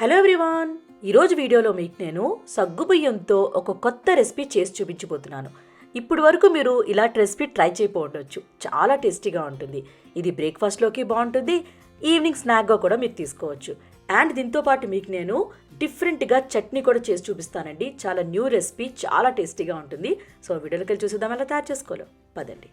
Hello everyone. ఈరోజు వీడియోలో మీకు నేను సగ్గుబియ్యంతో ఒక కొత్త రెసిపీ చేసి చూపించబోతున్నాను. ఇప్పుడు వరకు మీరు ఇలాంటి రెసిపీ ట్రై చేయకపోవచ్చు చాలా టేస్టీగా ఉంటుంది. ఇది బ్రేక్ఫాస్ట్లోకి బాగుంటుంది. ఈవినింగ్ స్నాక్గా కూడా మీరు తీసుకోవచ్చు. అండ్ దీంతో పాటు మీకు నేను డిఫరెంట్గా చట్నీ కూడా చేసి చూపిస్తానండి. చాలా న్యూ రెసిపీ చాలా టేస్టీగా ఉంటుంది. సో వీడియోలోకి వెళ్ళి చూసేద్దాం. ఎలా తయారు చేసుకోవాలో? పదండి.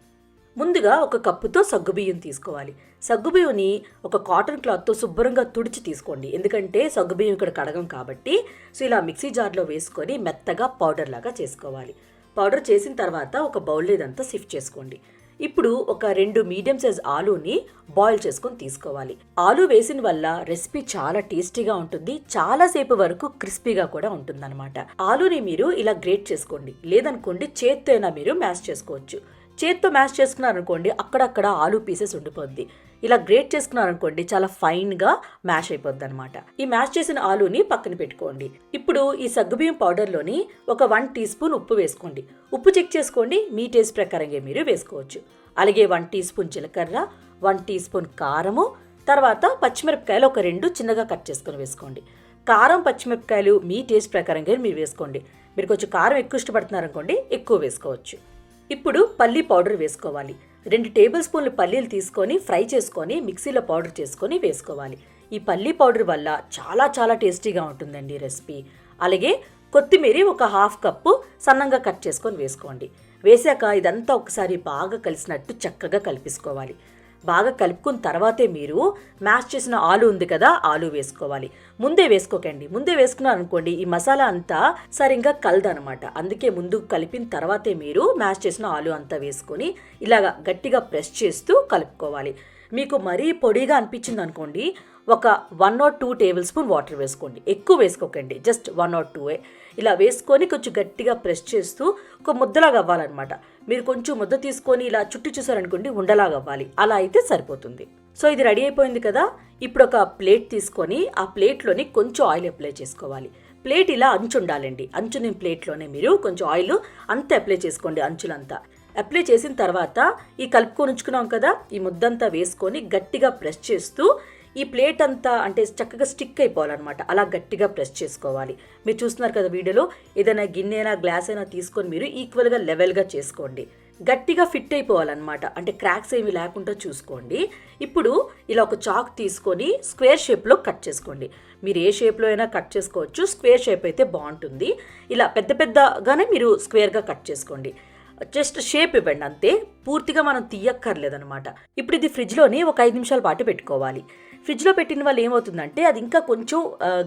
ముందుగా ఒక కప్పుతో సగ్గుబియ్యం తీసుకోవాలి. సగ్గుబియ్యంని ఒక కాటన్ క్లాత్తో శుభ్రంగా తుడిచి తీసుకోండి. ఎందుకంటే సగ్గుబియ్యం ఇక్కడ కడగం కాబట్టి సో ఇలా మిక్సీ జార్లో వేసుకొని మెత్తగా పౌడర్ లాగా చేసుకోవాలి. పౌడర్ చేసిన తర్వాత ఒక బౌల్ ఇదంతా సిఫ్ట్ చేసుకోండి. ఇప్పుడు ఒక రెండు మీడియం సైజ్ ఆలూని బాయిల్ చేసుకొని తీసుకోవాలి. ఆలు వేసిన వల్ల రెసిపీ చాలా టేస్టీగా ఉంటుంది. చాలా సేపు వరకు క్రిస్పీగా కూడా ఉంటుందన్నమాట. ఆలూని మీరు ఇలా గ్రేట్ చేసుకోండి. లేదనుకోండి చేత్తో అయినా మీరు మ్యాష్ చేసుకోవచ్చు. చేత్తో మ్యాష్ చేసుకున్నారనుకోండి అక్కడక్కడ ఆలు పీసెస్ ఉండిపోద్ది. ఇలా గ్రేట్ చేసుకున్నారనుకోండి చాలా ఫైన్గా మ్యాష్ అయిపోద్ది అనమాట ఈ మ్యాష్ చేసిన ఆలుని పక్కన పెట్టుకోండి. ఇప్పుడు ఈ సగ్గుబియ్యం పౌడర్లోని ఒక వన్ టీ స్పూన్ ఉప్పు వేసుకోండి. ఉప్పు చెక్ చేసుకోండి మీ టేస్ట్ ప్రకారంగా మీరు వేసుకోవచ్చు. అలాగే వన్ టీ స్పూన్ జీలకర్ర వన్ టీ స్పూన్ కారము తర్వాత పచ్చిమిరపకాయలు ఒక రెండు చిన్నగా కట్ చేసుకొని వేసుకోండి. కారం పచ్చిమిరపకాయలు మీ టేస్ట్ ప్రకారంగా మీరు వేసుకోండి. మీరు కొంచెం కారం ఎక్కువ ఇష్టపడుతున్నారనుకోండి ఎక్కువ వేసుకోవచ్చు. ఇప్పుడు పల్లీ పౌడర్ వేసుకోవాలి. రెండు టేబుల్ స్పూన్లు పల్లీలు తీసుకొని ఫ్రై చేసుకొని మిక్సీలో పౌడర్ చేసుకొని వేసుకోవాలి. ఈ పల్లీ పౌడర్ వల్ల చాలా చాలా టేస్టీగా ఉంటుందండి రెసిపీ. అలాగే కొత్తిమీర ఒక హాఫ్ కప్పు సన్నంగా కట్ చేసుకొని వేసుకోండి. వేసాక ఇదంతా ఒకసారి బాగా కలిసినట్టు చక్కగా కలిపేసుకోవాలి. బాగా కలుపుకున్న తర్వాతే మీరు మ్యాష్ చేసిన ఆలు ఉంది కదా ఆలు వేసుకోవాలి. ముందే వేసుకోకండి. ముందే వేసుకున్నారు అనుకోండి ఈ మసాలా అంతా సరిగ్గా కలదనమాట. అందుకే ముందు కలిపిన తర్వాతే మీరు మ్యాష్ చేసిన ఆలు అంతా వేసుకొని ఇలాగా గట్టిగా ప్రెస్ చేస్తూ కలుపుకోవాలి. మీకు మరీ పొడిగా అనిపించింది అనుకోండి ఒక one or two tablespoon water వేసుకోండి. ఎక్కువ వేసుకోకండి. జస్ట్ వన్ ఆర్ టూ ఇలా వేసుకొని కొంచెం గట్టిగా ప్రెస్ చేస్తూ ఒక ముద్దలాగా అవ్వాలన్నమాట. మీరు కొంచెం ముద్ద తీసుకొని ఇలా చుట్టూ చూసారనుకోండి ఉండలాగా అవ్వాలి. అలా అయితే సరిపోతుంది. సో ఇది రెడీ అయిపోయింది కదా? ఇప్పుడు ఒక ప్లేట్ తీసుకొని ఆ ప్లేట్లోని కొంచెం ఆయిల్ అప్లై చేసుకోవాలి. ప్లేట్ ఇలా అంచు ఉండాలండి. అంచుని ప్లేట్లోనే మీరు కొంచెం ఆయిల్ అంతా అప్లై చేసుకోండి అంచులంతా. అప్లై చేసిన తర్వాత ఈ కలుపుకొని ఉంచుకున్నాం కదా? ఈ ముద్దంతా వేసుకొని గట్టిగా ప్రెస్ చేస్తూ ఈ ప్లేట్ అంతా అంటే చక్కగా స్టిక్ అయిపోవాలన్నమాట. అలా గట్టిగా ప్రెస్ చేసుకోవాలి. మీరు చూస్తున్నారు కదా వీడియోలో ఏదైనా గిన్నె అయినా గ్లాస్ అయినా తీసుకొని మీరు ఈక్వల్గా లెవెల్గా చేసుకోండి. గట్టిగా ఫిట్ అయిపోవాలన్నమాట. అంటే క్రాక్స్ ఏమి లేకుండా చూసుకోండి. ఇప్పుడు ఇలా ఒక చాక్ తీసుకొని స్క్వేర్ షేప్లో కట్ చేసుకోండి. మీరు ఏ షేప్లో అయినా కట్ చేసుకోవచ్చు. స్క్వేర్ షేప్ అయితే బాగుంటుంది. ఇలా పెద్ద పెద్దగానే మీరు స్క్వేర్గా కట్ చేసుకోండి. జస్ట్ షేప్ ఇవ్వండి అంతే. పూర్తిగా మనం తీయక్కర్లేదనమాట ఇప్పుడు ఇది ఫ్రిడ్జ్లోని ఒక ఐదు నిమిషాల పాటు పెట్టుకోవాలి. ఫ్రిడ్జ్లో పెట్టిన వల్ల ఏమవుతుందంటే అది ఇంకా కొంచెం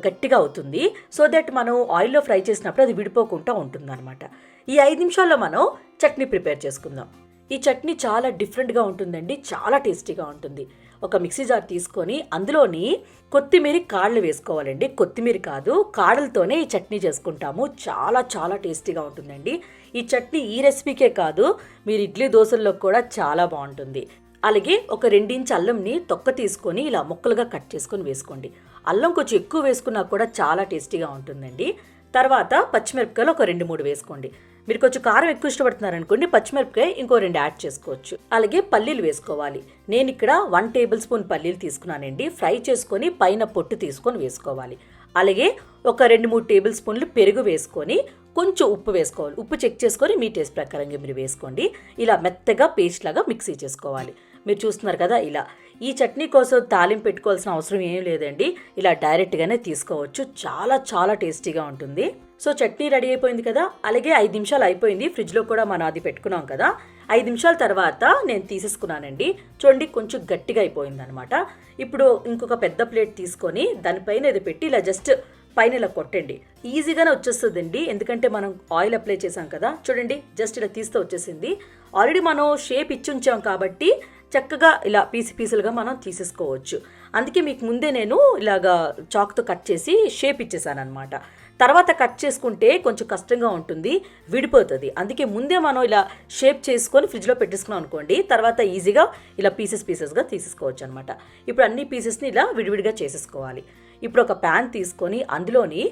గట్టిగా అవుతుంది. సో దట్ మనం ఆయిల్లో ఫ్రై చేసినప్పుడు అది విడిపోకుండా ఉంటుందన్నమాట. ఈ ఐదు నిమిషాల్లో మనం చట్నీ ప్రిపేర్ చేసుకుందాం. ఈ చట్నీ చాలా డిఫరెంట్గా ఉంటుందండి. చాలా టేస్టీగా ఉంటుంది. ఒక మిక్సీ జార్ తీసుకొని అందులోని కొత్తిమీర కాళ్ళు వేసుకోవాలండి. కొత్తిమీర కాదు కాడలతోనే ఈ చట్నీ చేసుకుంటాము. చాలా చాలా టేస్టీగా ఉంటుందండి. ఈ చట్నీ ఈ రెసిపీకే కాదు మీరు ఇడ్లీ దోశల్లో కూడా చాలా బాగుంటుంది. అలాగే ఒక రెండించి అల్లంని తొక్క తీసుకొని ఇలా ముక్కలుగా కట్ చేసుకొని వేసుకోండి. అల్లం కొంచెం ఎక్కువ వేసుకున్నా కూడా చాలా టేస్టీగా ఉంటుందండి. తర్వాత పచ్చిమిరపకాయలు ఒక రెండు మూడు వేసుకోండి. మీరు కొంచెం కారం ఎక్కువ ఇష్టపడుతున్నారు అనుకోండి పచ్చిమిరపకాయ ఇంకో రెండు యాడ్ చేసుకోవచ్చు. అలాగే పల్లీలు వేసుకోవాలి. నేను ఇక్కడ వన్ టేబుల్ స్పూన్ పల్లీలు తీసుకున్నానండి. ఫ్రై చేసుకొని పైన పొట్టు తీసుకొని వేసుకోవాలి. అలాగే ఒక రెండు మూడు టేబుల్ స్పూన్లు పెరుగు వేసుకొని కొంచెం ఉప్పు వేసుకోవాలి. ఉప్పు చెక్ చేసుకొని మీ టేస్ట్ ప్రకారంగా మీరు వేసుకోండి. ఇలా మెత్తగా పేస్ట్ లాగా మిక్సీ చేసుకోవాలి. మీరు చూస్తున్నారు కదా ఇలా. ఈ చట్నీ కోసం తాలింపు పెట్టుకోవాల్సిన అవసరం ఏం లేదండి. ఇలా డైరెక్ట్గానే తీసుకోవచ్చు. చాలా చాలా టేస్టీగా ఉంటుంది. సో చట్నీ రెడీ అయిపోయింది కదా. అలాగే ఐదు నిమిషాలు అయిపోయింది. ఫ్రిడ్జ్లో కూడా మనం అది పెట్టుకున్నాం కదా. ఐదు నిమిషాల తర్వాత నేను తీసేసుకున్నానండి. చూడండి కొంచెం గట్టిగా అయిపోయింది అనమాట ఇప్పుడు ఇంకొక పెద్ద ప్లేట్ తీసుకొని దానిపైన ఇది పెట్టి ఇలా జస్ట్ పైన ఇలా కొట్టండి. ఈజీగానే వచ్చేస్తుందండి. ఎందుకంటే మనం ఆయిల్ అప్లై చేసాం కదా. చూడండి జస్ట్ ఇలా తీస్తే వచ్చేసింది. ఆల్రెడీ మనం షేప్ ఇచ్చి ఉంచాం కాబట్టి చక్కగా ఇలా పీసు పీసులుగా మనం తీసేసుకోవచ్చు. అందుకే మీకు ముందే నేను ఇలాగా చాక్తో కట్ చేసి షేప్ ఇచ్చేసాను అనమాట తర్వాత కట్ చేసుకుంటే కొంచెం కష్టంగా ఉంటుంది విడిపోతుంది. అందుకే ముందే మనం ఇలా షేప్ చేసుకొని ఫ్రిడ్జ్లో పెట్టేసుకున్నాం అనుకోండి తర్వాత ఈజీగా ఇలా పీసెస్ పీసెస్గా తీసేసుకోవచ్చు అనమాట ఇప్పుడు అన్ని పీసెస్ని ఇలా విడివిడిగా చేసేసుకోవాలి. ఇప్పుడు ఒక ప్యాన్ తీసుకొని అందులోని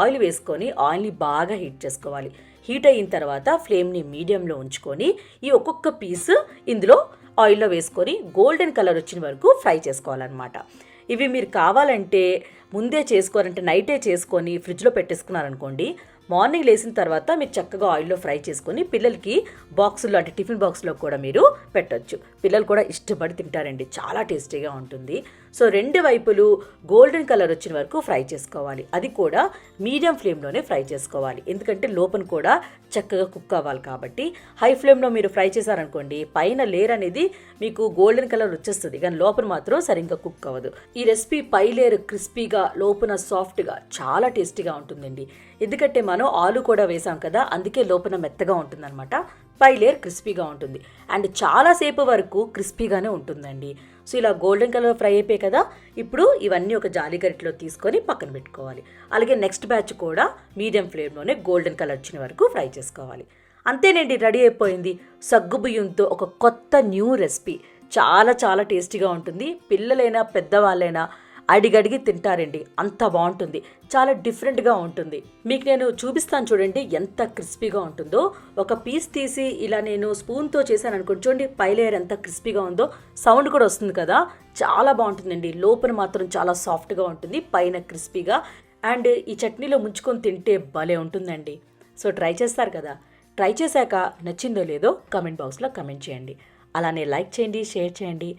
ఆయిల్ వేసుకొని ఆయిల్ని బాగా హీట్ చేసుకోవాలి. హీట్ అయిన తర్వాత ఫ్లేమ్ని మీడియంలో ఉంచుకొని ఈ ఒక్కొక్క పీస్ ఇందులో ఆయిల్లో వేసుకొని గోల్డెన్ కలర్ వచ్చిన వరకు ఫ్రై చేసుకోవాలన్నమాట. ఇవి మీరు కావాలంటే ముందే చేసుకోవాలంటే నైటే చేసుకొని ఫ్రిడ్జ్లో పెట్టేసుకున్నారనుకోండి మార్నింగ్ లేసిన తర్వాత మీరు చక్కగా ఆయిల్లో ఫ్రై చేసుకొని పిల్లలకి బాక్సుల్లో అంటే టిఫిన్ బాక్స్లో కూడా మీరు పెట్టొచ్చు. పిల్లలు కూడా ఇష్టపడి తింటారండి. చాలా టేస్టీగా ఉంటుంది. సో రెండు వైపులు గోల్డెన్ కలర్ వచ్చిన వరకు ఫ్రై చేసుకోవాలి. అది కూడా మీడియం ఫ్లేమ్లోనే ఫ్రై చేసుకోవాలి. ఎందుకంటే లోపల కూడా చక్కగా కుక్ అవ్వాలి కాబట్టి. హై ఫ్లేమ్లో మీరు ఫ్రై చేశారనుకోండి పైన లేయర్ అనేది మీకు గోల్డెన్ కలర్ వచ్చేస్తుంది. కానీ లోపల మాత్రం సరిగ్గా కుక్ అవ్వదు. ఈ రెసిపీ పై లేయర్ క్రిస్పీగా లోపల సాఫ్ట్గా చాలా టేస్టీగా ఉంటుందండి. ఎందుకంటే మనం ఆలు కూడా వేసాం కదా అందుకే లోపల మెత్తగా ఉంటుందన్నమాట. పై లేయర్ క్రిస్పీగా ఉంటుంది. అండ్ చాలాసేపు వరకు క్రిస్పీగానే ఉంటుందండి. సో ఇలా గోల్డెన్ కలర్ ఫ్రై అయిపోయి కదా ఇప్పుడు ఇవన్నీ ఒక జాలి గరిటలో తీసుకొని పక్కన పెట్టుకోవాలి. అలాగే నెక్స్ట్ బ్యాచ్ కూడా మీడియం ఫ్లేమ్లోనే గోల్డెన్ కలర్ వచ్చిన వరకు ఫ్రై చేసుకోవాలి. అంతేనండి రెడీ అయిపోయింది. సగ్గుబియ్యంతో ఒక కొత్త న్యూ రెసిపీ. చాలా చాలా టేస్టీగా ఉంటుంది. పిల్లలైనా పెద్దవాళ్ళైనా అడిగడిగి తింటారండి. అంత బాగుంటుంది. చాలా డిఫరెంట్గా ఉంటుంది. మీకు నేను చూపిస్తాను చూడండి ఎంత క్రిస్పీగా ఉంటుందో. ఒక పీస్ తీసి ఇలా నేను స్పూన్తో చేశాను అనుకోండి. చూడండి పైలేయర్ ఎంత క్రిస్పీగా ఉందో. సౌండ్ కూడా వస్తుంది కదా. చాలా బాగుంటుందండి. లోపల మాత్రం చాలా సాఫ్ట్గా ఉంటుంది. పైన క్రిస్పీగా. అండ్ ఈ చట్నీలో ముంచుకొని తింటే భలే ఉంటుందండి. సో ట్రై చేస్తారు కదా. ట్రై చేశాక నచ్చిందో లేదో కమెంట్ బాక్స్లో కమెంట్ చేయండి. అలానే లైక్ చేయండి షేర్ చేయండి.